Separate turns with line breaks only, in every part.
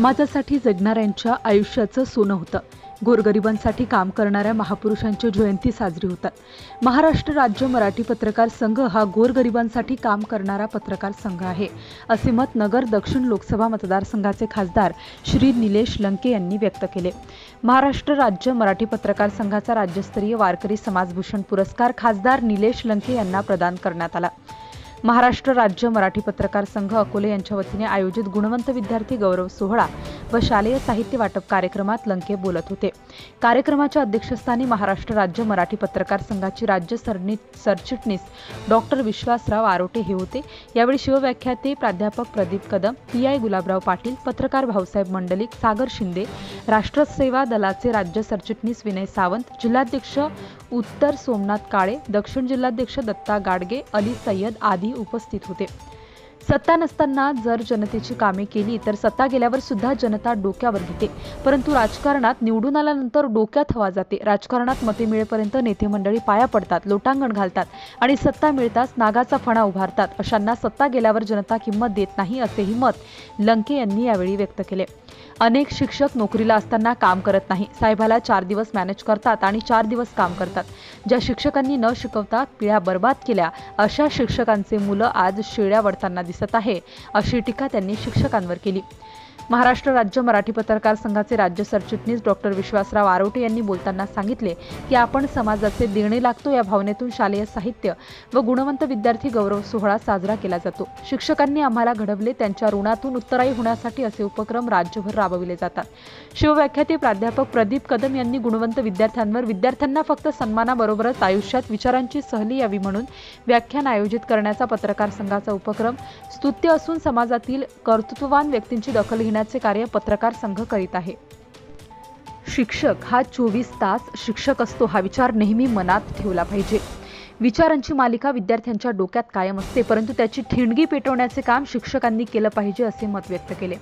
समाजासाठी जगणाऱ्यांच्या आयुष्याचं सोनं होतं. गोरगरिबांसाठी काम करणाऱ्या महापुरुषांची जयंती साजरी होतात. महाराष्ट्र राज्य मराठी पत्रकार संघ हा गोरगरिबांसाठी काम करणारा पत्रकार संघ आहे असे मत नगर दक्षिण लोकसभा मतदारसंघाचे खासदार श्री निलेश लंके यांनी व्यक्त केले. महाराष्ट्र राज्य मराठी पत्रकार संघाचा राज्यस्तरीय वारकरी समाजभूषण पुरस्कार खासदार निलेश लंके यांना प्रदान करण्यात आला. महाराष्ट्र राज्य मराठी पत्रकार संघ अकोले यांच्या वतीने आयोजित गुणवंत विद्यार्थी गौरव सोहळा व शालेय साहित्य वाटप कार्यक्रमात लंके बोलत होते. कार्यक्रमाच्या अध्यक्षस्थानी महाराष्ट्र राज्य मराठी पत्रकार संघाची राज्य सरणी सरचिटणीस डॉक्टर विश्वासराव आरोटे हे होते. यावेळी शिवव्याख्याते प्राध्यापक प्रदीप कदम पी आय गुलाबराव पाटील पत्रकार भाऊसाहेब मंडलिक सागर शिंदे राष्ट्रसेवा दलाचे राज्य सरचिटणीस विनय सावंत जिल्हाध्यक्ष उत्तर सोमनाथ काळे दक्षिण जिल्हाध्यक्ष दत्ता गाडगे अली सय्यद आदी उपस्थित होते. सत्ता नसताना जर जनतेची कामे केली तर सत्ता गेल्यावर सुद्धा जनता डोक्यावर घेते. परंतु राजकारणात निवडून आल्यानंतर डोक्यात हवा जाते. राजकारणात मते मिळेपर्यंत नेते मंडळी पाया पडतात लोटांगण घालतात आणि सत्ता मिळताच नागाचा फणा उभारतात. अशांना सत्ता गेल्यावर जनता किंमत देत नाही असेही मत लंके यांनी यावेळी व्यक्त केले. अनेक शिक्षक नोकरीला असताना काम करत नाही. साहेबाला चार दिवस मॅनेज करतात आणि चार दिवस काम करतात. ज्या शिक्षकांनी न शिकवता पिढ्या बर्बाद केल्या अशा शिक्षकांचे मुलं आज शेळ्या वडताना दिसत आहे अशी टीका त्यांनी शिक्षकांवर केली. महाराष्ट्र राज्य मराठी पत्रकार संघाचे राज्य सरचिटणीस डॉक्टर विश्वासराव आरोटे यांनी बोलताना सांगितले की आपण समाजाचे देणे लागतो या भावनेतून शालेय साहित्य व गुणवंत विद्यार्थी गौरव सोहळा साजरा केला जातो. शिक्षकांनी आम्हाला घडवले त्यांच्या ऋणातून उत्तराई होण्यासाठी असे उपक्रम राज्यभर राबविले जातात. शिवव्याख्याते प्राध्यापक प्रदीप कदम यांनी गुणवंत विद्यार्थ्यांवर विद्यार्थ्यांना फक्त सन्मानाबरोबरच आयुष्यात विचारांची सहली यावी म्हणून व्याख्यान आयोजित करण्याचा पत्रकार संघाचा उपक्रम स्तुत्य असून समाजातील कर्तृत्ववान व्यक्तींची दखल करण्याचे कार्य पत्रकार संघ करीत आहे. शिक्षक हा चोवीस तास शिक्षक असतो हा विचार नेहमी मनात ठेवला पाहिजे. विचारांची मालिका विद्यार्थ्यांच्या डोक्यात कायम असते परंतु त्याची ठिणगी पेटवण्याचे काम शिक्षकांनी केलं पाहिजे असे मत व्यक्त केले.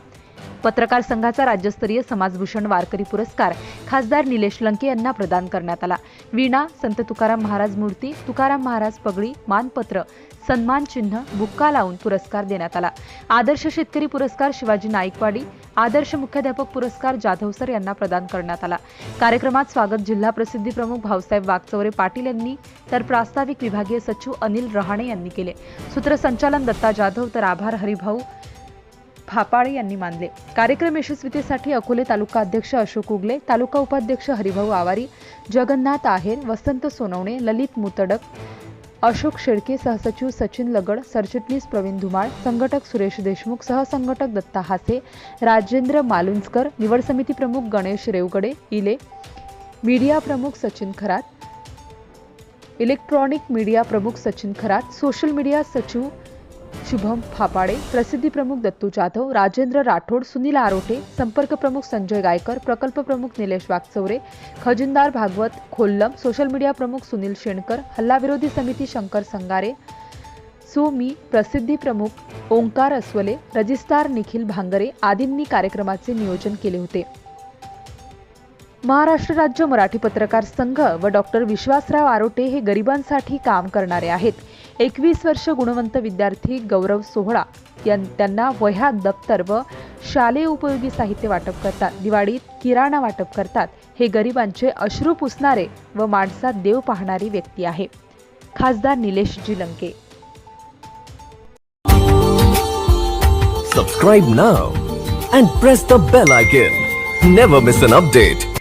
पत्रकार संघाचा राज्यस्तरीय समाजभूषण वारकरी पुरस्कार खासदार निलेश लंके यांना प्रदान करण्यात आला. वीणा संत तुकाराम महाराज मूर्ती तुकाराम महाराज पगडी मानपत्र सन्मान चिन्ह बुक्का लावून पुरस्कार देण्यात आला. आदर्श शेतकरी पुरस्कार शिवाजी नाईकवाडी आदर्श मुख्याध्यापक पुरस्कार जाधव सर यांना प्रदान करण्यात आला. कार्यक्रमात स्वागत जिल्हा प्रसिद्धी प्रमुख भाऊसाहेब वागचौरे पाटील यांनी तर प्रास्ताविक विभागीय सचिव अनिल रहाणे यांनी केले. सूत्रसंचालन दत्ता जाधव तर आभार हरिभाऊ फापाळे यांनी मानले. कार्यक्रम यशस्वीतेसाठी अकोले तालुका अध्यक्ष अशोक उगले तालुका उपाध्यक्ष हरिभाऊ आवारी जगन्नाथ आहेर वसंत सोनवणे ललित मुतडक अशोक शेळके सहसचिव सचिन लगड सरचिटणीस प्रवीण धुमाळ संघटक सुरेश देशमुख सहसंघटक दत्ता हासे राजेंद्र मालुंजकर निवड समिती प्रमुख गणेश रेवगडे इले मीडिया प्रमुख सचिन खरात इलेक्ट्रॉनिक मीडिया प्रमुख सचिन खरात सोशल मीडिया सचिव शुभम फापाडे प्रसिद्धी प्रमुख दत्तू जाधव राजेंद्र राठोड सुनील आरोटे संपर्क प्रमुख संजय गायकर प्रकल्प प्रमुख निलेश वागचौरे खजिनदार भागवत खोल्लम सोशल मीडिया प्रमुख सुनील शेणकर हल्लाविरोधी समिती शंकर संगारे सो मी प्रसिद्धी प्रमुख ओंकार अस्वले रजिस्टार निखिल भांगरे आदींनी कार्यक्रमाचे नियोजन केले होते. महाराष्ट्र राज्य मराठी पत्रकार संघ व डॉक्टर विश्वासराव आरोटे हे गरिबांसाठी काम करणारे आहेत. एकवीस वर्ष गुणवंत विद्यार्थी गौरव सोहळा. यां त्यांना वह्या दप्तर व शालेय उपयोगी साहित्य वाटप करतात. दिवाळीत किराणा वाटप करतात. हे गरिबांचे अश्रू पुसणारे व माणसात देव पाहणारी व्यक्ती आहे. खासदार Nileshji Lanke
subscribe now and press the bell icon never miss an update